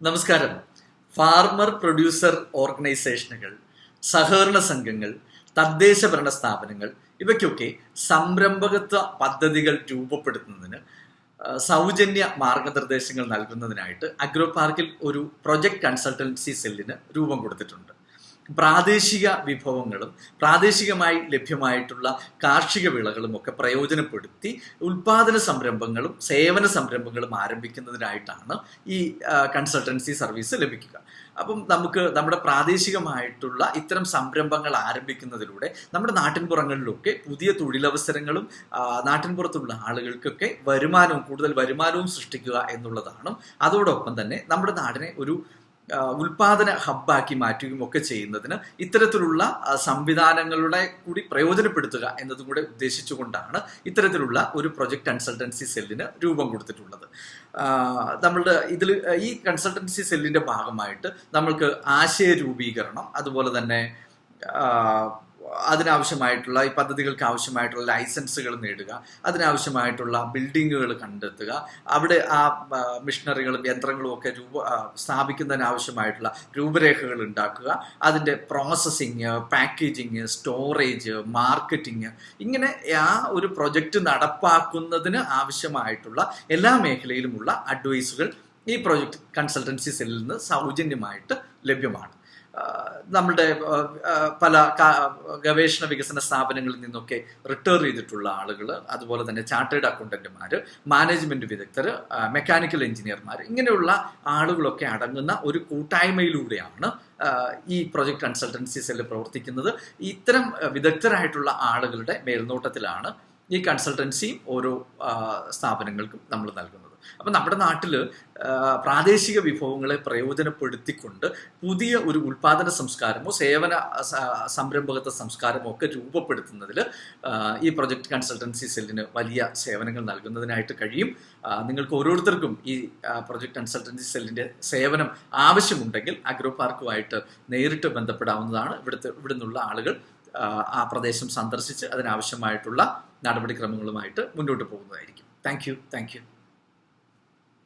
നമസ്കാരം. Farmer producer ഓർഗനൈസേഷനുകൾ സഹകരണ സംഘങ്ങൾ തദ്ദേശ ഭരണ സ്ഥാപനങ്ങൾ ഇവയ്ക്കൊക്കെ സംരംഭകത്വ പദ്ധതികൾ രൂപപ്പെടുത്തുന്നതിന് സൗജന്യ മാർഗനിർദ്ദേശങ്ങൾ നൽകുന്നതിനായിട്ട് അഗ്രോ പാർക്കിൽ ഒരു പ്രൊജക്ട് കൺസൾട്ടൻസി സെല്ലിന് രൂപം കൊടുത്തിട്ടുണ്ട്. പ്രാദേശിക വിഭവങ്ങളും പ്രാദേശികമായി ലഭ്യമായിട്ടുള്ള കാർഷിക വിളകളും ഒക്കെ പ്രയോജനപ്പെടുത്തി ഉൽപാദന സംരംഭങ്ങളും സേവന സംരംഭങ്ങളും ആരംഭിക്കുന്നതിനായിട്ടാണ് ഈ കൺസൾട്ടൻസി സർവീസ് ലഭിക്കുക. അപ്പം നമുക്ക് നമ്മുടെ പ്രാദേശികമായിട്ടുള്ള ഇത്തരം സംരംഭങ്ങൾ ആരംഭിക്കുന്നതിലൂടെ നമ്മുടെ നാട്ടിൻപുറങ്ങളിലൊക്കെ പുതിയ തൊഴിലവസരങ്ങളും നാട്ടിൻപുറത്തുള്ള ആളുകൾക്കൊക്കെ വരുമാനവും കൂടുതൽ വരുമാനവും സൃഷ്ടിക്കുക എന്നുള്ളതാണ്. അതോടൊപ്പം തന്നെ നമ്മുടെ നാടിനെ ഒരു ഉൽപാദന ഹബ്ബാക്കി മാറ്റുകയും ഒക്കെ ചെയ്യുന്നതിന് ഇത്തരത്തിലുള്ള സംവിധാനങ്ങളുടെ കൂടി പ്രയോജനപ്പെടുത്തുക എന്നതും കൂടെ ഉദ്ദേശിച്ചുകൊണ്ടാണ് ഇത്തരത്തിലുള്ള ഒരു പ്രൊജക്ട് കൺസൾട്ടൻസി സെല്ലിന് രൂപം കൊടുത്തിട്ടുള്ളത്. നമ്മളുടെ ഇതിൽ ഈ കൺസൾട്ടൻസി സെല്ലിന്റെ ഭാഗമായിട്ട് നമ്മൾക്ക് ആശയ രൂപീകരണം അതുപോലെ തന്നെ അതിനാവശ്യമായിട്ടുള്ള ഈ പദ്ധതികൾക്ക് ആവശ്യമായിട്ടുള്ള ലൈസൻസുകൾ നേടുക അതിനാവശ്യമായിട്ടുള്ള ബിൽഡിങ്ങുകൾ കണ്ടെത്തുക അവിടെ ആ മിഷനറികളും യന്ത്രങ്ങളും ഒക്കെ രൂപ സ്ഥാപിക്കുന്നതിനാവശ്യമായിട്ടുള്ള രൂപരേഖകൾ ഉണ്ടാക്കുക അതിന്റെ പ്രോസസ്സിങ് പാക്കേജിങ് സ്റ്റോറേജ് മാർക്കറ്റിങ് ഇങ്ങനെ ആ ഒരു പ്രൊജക്റ്റ് നടപ്പാക്കുന്നതിന് ആവശ്യമായിട്ടുള്ള എല്ലാ മേഖലയിലുമുള്ള അഡ്വൈസുകൾ ഈ പ്രൊജക്ട് കൺസൾട്ടൻസി സെല്ലിൽ നിന്ന് സൗജന്യമായിട്ട് ലഭ്യമാണ്. നമ്മുടെ പല ഗവേഷണ വികസന സ്ഥാപനങ്ങളിൽ നിന്നൊക്കെ റിട്ടയർ ചെയ്തിട്ടുള്ള ആളുകൾ അതുപോലെ തന്നെ ചാർട്ടേഡ് അക്കൗണ്ടന്റുമാർ മാനേജ്മെന്റ് വിദഗ്ധർ മെക്കാനിക്കൽ എഞ്ചിനീയർമാർ ഇങ്ങനെയുള്ള ആളുകളൊക്കെ അടങ്ങുന്ന ഒരു കൂട്ടായ്മയിലൂടെയാണ് ഈ പ്രൊജക്ട് കൺസൾട്ടൻസി സെല്ല് പ്രവർത്തിക്കുന്നത്. ഇത്തരം വിദഗ്ധരായിട്ടുള്ള ആളുകളുടെ മേൽനോട്ടത്തിലാണ് ഈ കൺസൾട്ടൻസിയും ഓരോ സ്ഥാപനങ്ങൾക്കും നമ്മൾ നൽകുന്നത്. അപ്പം നമ്മുടെ നാട്ടിൽ പ്രാദേശിക വിഭവങ്ങളെ പ്രയോജനപ്പെടുത്തിക്കൊണ്ട് പുതിയ ഒരു ഉൽപാദന സംസ്കാരമോ സേവന സംരംഭകത്വ സംസ്കാരമോ ഒക്കെ രൂപപ്പെടുത്തുന്നതിൽ ഈ പ്രൊജക്ട് കൺസൾട്ടൻസി സെല്ലിന് വലിയ സേവനങ്ങൾ നൽകുന്നതിനായിട്ട് കഴിയും. നിങ്ങൾക്ക് ഓരോരുത്തർക്കും ഈ പ്രൊജക്ട് കൺസൾട്ടൻസി സെല്ലിന്റെ സേവനം ആവശ്യമുണ്ടെങ്കിൽ അഗ്രോ പാർക്കുമായിട്ട് നേരിട്ട് ബന്ധപ്പെടാവുന്നതാണ് ഇവിടുത്തെ ഇവിടുന്നുള്ള ആളുകൾ. ആ പ്രദേശം സന്ദർശിച്ച് അതിനാവശ്യമായിട്ടുള്ള നടപടിക്രമങ്ങളുമായിട്ട് മുന്നോട്ട് പോകുന്നതായിരിക്കും. Thank you thank you